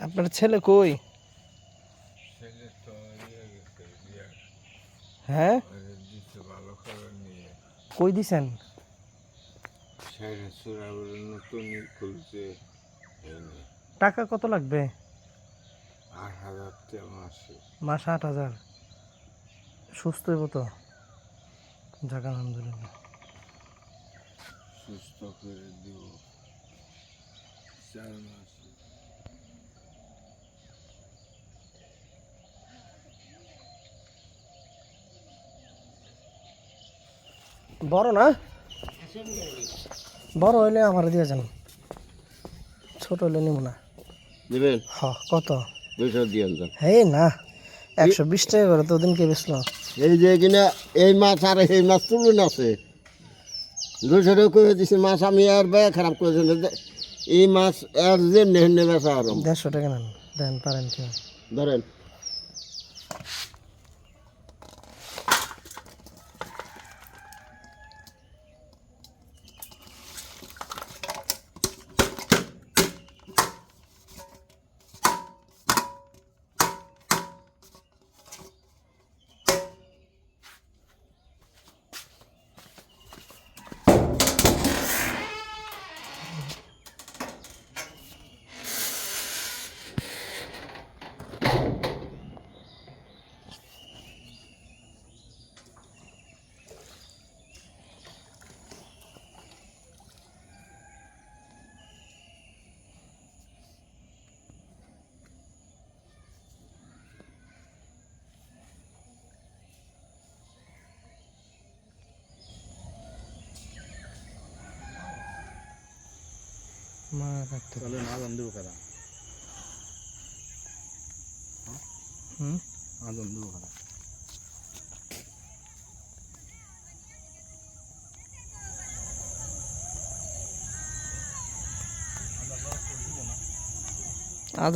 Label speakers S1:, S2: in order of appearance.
S1: আপনার ছেলে কই? হ্যাঁ? কই দিছেন? টাকা কত লাগবে?
S2: মাস
S1: আট হাজার। সুস্থ হইব তো? যাক আলহামদুলিল্লাহ।
S2: সুস্থ করে দিব। চার মাসে।
S1: বড় না? বড় হইলে আমার দিয়ে যান ছোট হইলে নিব না।
S3: দেবেন
S1: হ কত?
S3: দুইশো দিয়ে দেন।
S1: এই না একশো বিশ টাকা করে তো ওদিনকে বেচলো।
S3: এই যে কিনা এই মাছ আর এই মাছ তুলুন আছে। দুইশো টাকা করে দিছি মাছ আমি আর ব্যয় খারাপ করেছি এই মাছ আর যে নেহেন বেচা আর
S1: দেড়শো টাকা নেন দেন পারেন কি
S3: ধরেন।
S4: మాదందు
S1: కదా
S4: అదందు కదా అద